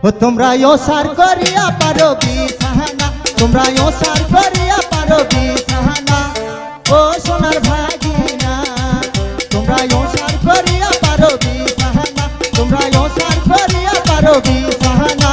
ও তোমরা ওসার করিয়া পারো বিছানা তোমরা ওসার করিয়া পারো বিছানা ও সোনার ভাগিনা তোমরা ওসার করিয়া পারো বিছানা তোমরা ওসার করিয়া পারো বিছানা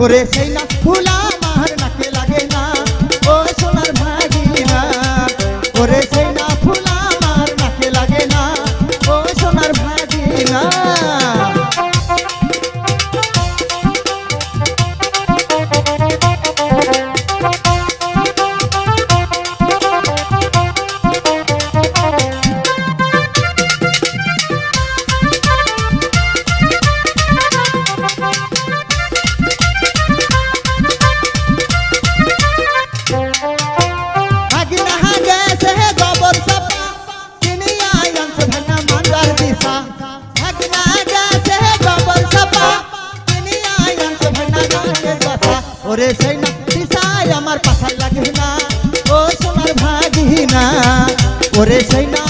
ওরে সেই না ফুলা ওরে সেই না আমার পাথার লাগে না। ও সোনার ভাগিনা ওরে সেই না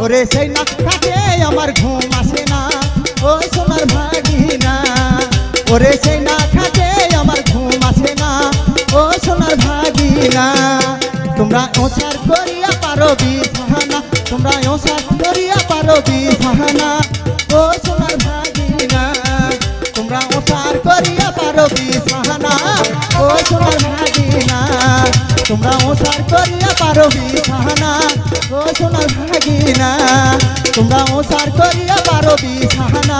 ওরে সেই না থাকে আমার ঘুম আসে না। ও সোনার ভাগিনা। ওরে সেই না থাকে আমার ঘুম আসে না। ও সোনার ভাগিনা। তোমরা ওসার করিয়া পারো বিছানা। তোমরা ওসার করিয়া পারো বিছানা। ও সোনার ভাগিনা। তোমরা ওসার করিয়া পারো বিছানা। ও সোনার ভাগিনা। তোমরা ওসার করিয়া পারো বিছানা। ও সোনা ভাগিনা তোমরা ওসার করিয়া পারো বিছানা।